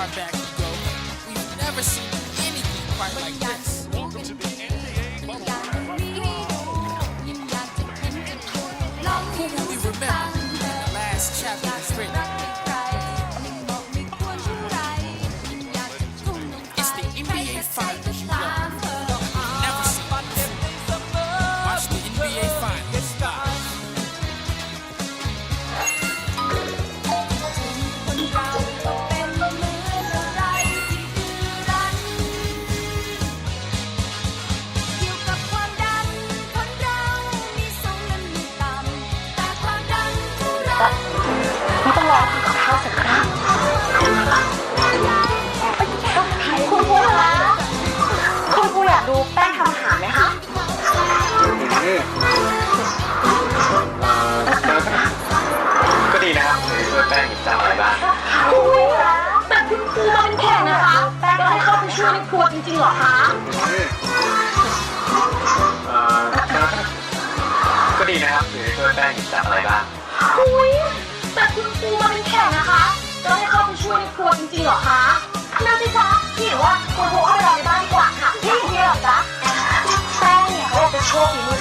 far back we've never seen anything quite like this. เท่าไม่ต้องรอทำกับข้าวเสร็จก็ได้คุณครูคะคุณครูอยากดูแป้งทำอาหารไหมคะก็ดีนะครับช่วยแป้งจำอะไรบ้างอุ้ยแต่คุณครูมาเป็นแขกนะคะ แป้งให้เข้าไปช่วยในครัวจริงๆเหรอคะก็ดีนะครับหรือช่วยแป้งจำอะไรบ้าง อุ้ยแต่คุณครูมาเป็นแขกนะคะแล้วให้เข้าไปช่วยในครัวจริงๆเหรอคะนั่นสิคะพี่ว่าคุณครูเข้าไปรอในบ้านดีกว่าค่ะพี่เฮียเหจ๊ะแป้งเนี่ยเขาจะโชว์ฝีมือ